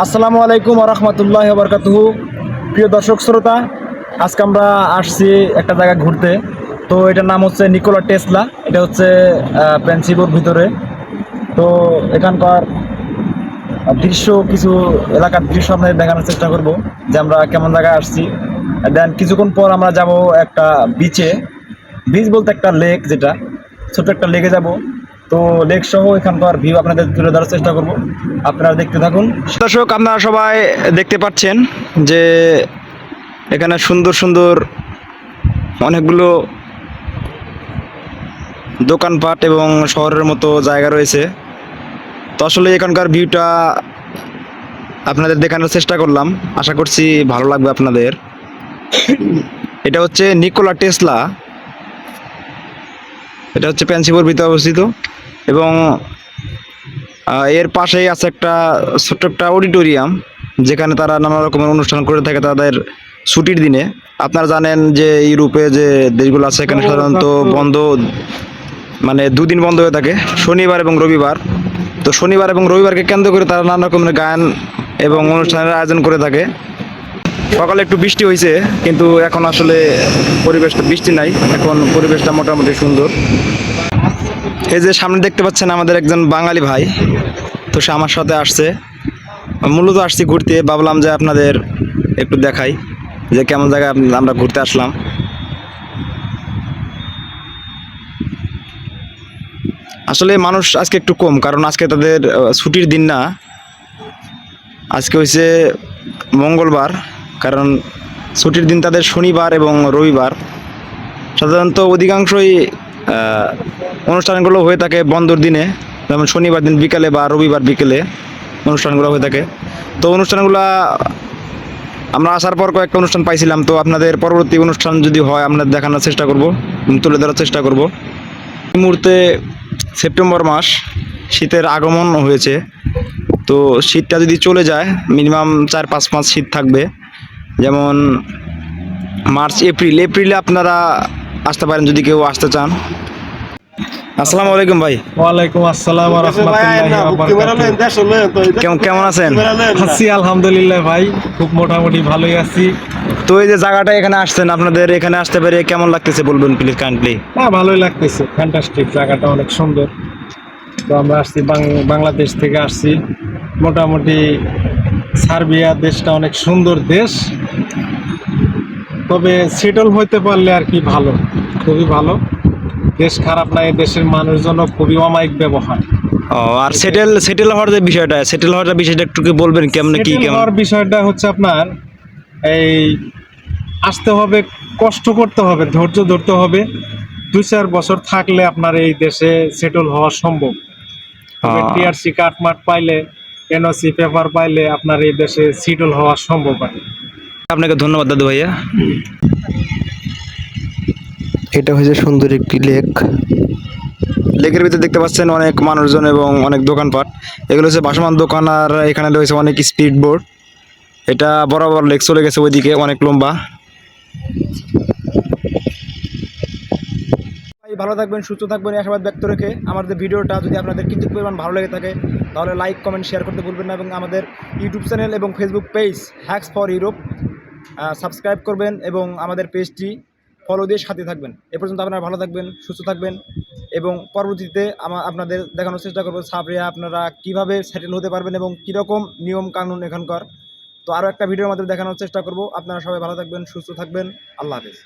আসসালামু আলাইকুম রহমতুল্লাহ বরকাতুহু প্রিয় দর্শক শ্রোতা, আজকে আমরা আসছি একটা জায়গা ঘুরতে। তো এটার নাম হচ্ছে নিকোলা টেসলা। এটা হচ্ছে পেন্সিবোর ভিতরে। তো এখানকার দৃশ্য, কিছু এলাকার দৃশ্য আপনাদের দেখানোর চেষ্টা করব যে আমরা কেমন জায়গায় আসছি। দেন কিছুক্ষণ পর আমরা যাব একটা বিচে বিচ বলতে একটা লেক যেটা। ছোট একটা লেকে যাব। তো লেক সহ এখানকার ভিউ আপনাদের তুলে ধরার চেষ্টা করব। আপনারা দেখতে থাকুন। দর্শক, আপনারা সবাই দেখতে পাচ্ছেন যে এখানে সুন্দর সুন্দর অনেকগুলো দোকানপাট এবং শহরের মতো জায়গা রয়েছে। তো আসলে এখানকার ভিউটা আপনাদের দেখানোর চেষ্টা করলাম। আশা করছি ভালো লাগবে আপনাদের। এটা হচ্ছে নিকোলা টেসলা। এটা হচ্ছে পেন্সিপুর ভিতরে অবস্থিত। এবং এর পাশেই আছে একটা ছোট্ট একটা অডিটোরিয়াম, যেখানে তারা নানা রকমের অনুষ্ঠান করে থাকে তাদের ছুটির দিনে। আপনারা জানেন যে ইউরোপে যে দেশগুলো আছে, এখানে সাধারণত বন্ধ মানে দুদিন বন্ধ হয়ে থাকে, শনিবার এবং রবিবার। তো শনিবার এবং রবিবারকে কেন্দ্র করে তারা নানা রকমের গান এবং অনুষ্ঠানের আয়োজন করে থাকে। সকালে একটু বৃষ্টি হয়েছে, কিন্তু এখন আসলে পরিবেশটা বৃষ্টি নাই, এখন পরিবেশটা মোটামুটি সুন্দর। এই যে সামনে দেখতে পাচ্ছেন আমাদের একজন বাঙালি ভাই, তো সে আমার সাথে আসছে। মূলত আসছি ঘুরতে, ভাবলাম যে আপনাদের একটু দেখাই যে কেমন জায়গায় আমরা ঘুরতে আসলাম। আসলে মানুষ আজকে একটু কম, কারণ আজকে তাদের ছুটির দিন না। আজকে হয়েছে মঙ্গলবার, কারণ ছুটির দিন তাদের শনিবার এবং রবিবার। সাধারণত অধিকাংশই অনুষ্ঠানগুলো হয়ে থাকে বন্ধর দিনে, যেমন শনিবার দিন বিকালে বা রবিবার বিকেলে অনুষ্ঠানগুলো হয়ে থাকে। তো অনুষ্ঠানগুলো, আমরা আসার পর কয়েকটা অনুষ্ঠান পাইছিলাম, তো আপনাদের পরবর্তী অনুষ্ঠান যদি হয়, আমরা দেখানোর চেষ্টা করব তুলে ধরার চেষ্টা করব। এই মুহূর্তে সেপ্টেম্বর মাস, শীতের আগমন হয়েছে। তো শীতটা যদি চলে যায়, মিনিমাম চার পাঁচ মাস শীত থাকবে। যেমন মার্চ, এপ্রিল, এপ্রিলে আপনারা আসতে পারেন যদি কেউ আসতে চান। আসসালামু আলাইকুম ভাই। ওয়ালাইকুম আসসালাম ওয়া রাহমাতুল্লাহি ওয়া কেমন কেমন আছেন? আছি আলহামদুলিল্লাহ ভাই খুব মোটামুটি ভালোই আছি। তো এই যে জায়গাটা এখানে আসছেন আপনাদের এখানে আসতে পেরে কেমন লাগতেছে বলবেন প্লিজ কাইন্ডলি না ভালোই লাগতেছে ফ্যান্টাস্টিক জায়গাটা অনেক সুন্দর। তো আমরা আসছি বাং- বাংলাদেশ থেকে আসছি। মোটামুটি সার্বিয়া দেশটা অনেক সুন্দর দেশ। তবে সেটেল হইতে পারলে আর কি ভালো। খুবই ভালো। দেশ খারাপ না এই দেশের মানুষজনও খুবই অমায়িক ব্যবহার। ও আর সেটেল সেটেল হওয়ার যে বিষয়টা সেটেল হওয়ার বিষয়টা একটু কি বলবেন কেমন কি কেমন? হওয়ার বিষয়টা হচ্ছে আপনার এই আসতে হবে কষ্ট করতে হবে ধৈর্য ধরতে হবে। দুই চার বছর থাকলে আপনার এই দেশে সেটেল হওয়া সম্ভব। টিআরসি কাটমাট পাইলে এনওসি পেপার পাইলে আপনার এই দেশে সেটেল হওয়া সম্ভব আপনাকে ধন্যবাদ দাদু ভাইয়া। এটা হচ্ছে সুন্দর একটি লেক। লেকের ভিতরে দেখতে পাচ্ছেন অনেক মানুষজন এবং অনেক দোকানপাট। এগুলো হচ্ছে বাসমান দোকান আর এখানে রয়েছে অনেক স্পিড বোর্ড এটা বরাবর লেক চলে গেছে ওইদিকে, অনেক লম্বা। ভালো থাকবেন, সুস্থ থাকবেন আশাবাদ ব্যক্ত রেখে আমাদের ভিডিওটা যদি আপনাদের কিছু পরিমাণ ভালো লেগে থাকে, তাহলে লাইক কমেন্ট শেয়ার করতে ভুলবেন না এবং আমাদের ইউটিউব চ্যানেল এবং Facebook page hacks for Europe subscribe করবেন এবং আমাদের পেজটি ফলো দিয়ে সাথে থাকবেন। এ পর্যন্ত আপনারা ভালো থাকবেন, সুস্থ থাকবেন এবং পরবর্তীতে আমার আপনাদের দেখানোর চেষ্টা করব সাবরিয়া আপনারা কীভাবে সেটেল হতে পারবেন এবং কীরকম নিয়ম কানুন এখানকার। তো আরও একটা ভিডিওর মাধ্যমে দেখানোর চেষ্টা করব। আপনারা সবাই ভালো থাকবেন, সুস্থ থাকবেন। আল্লাহ হাফেজ।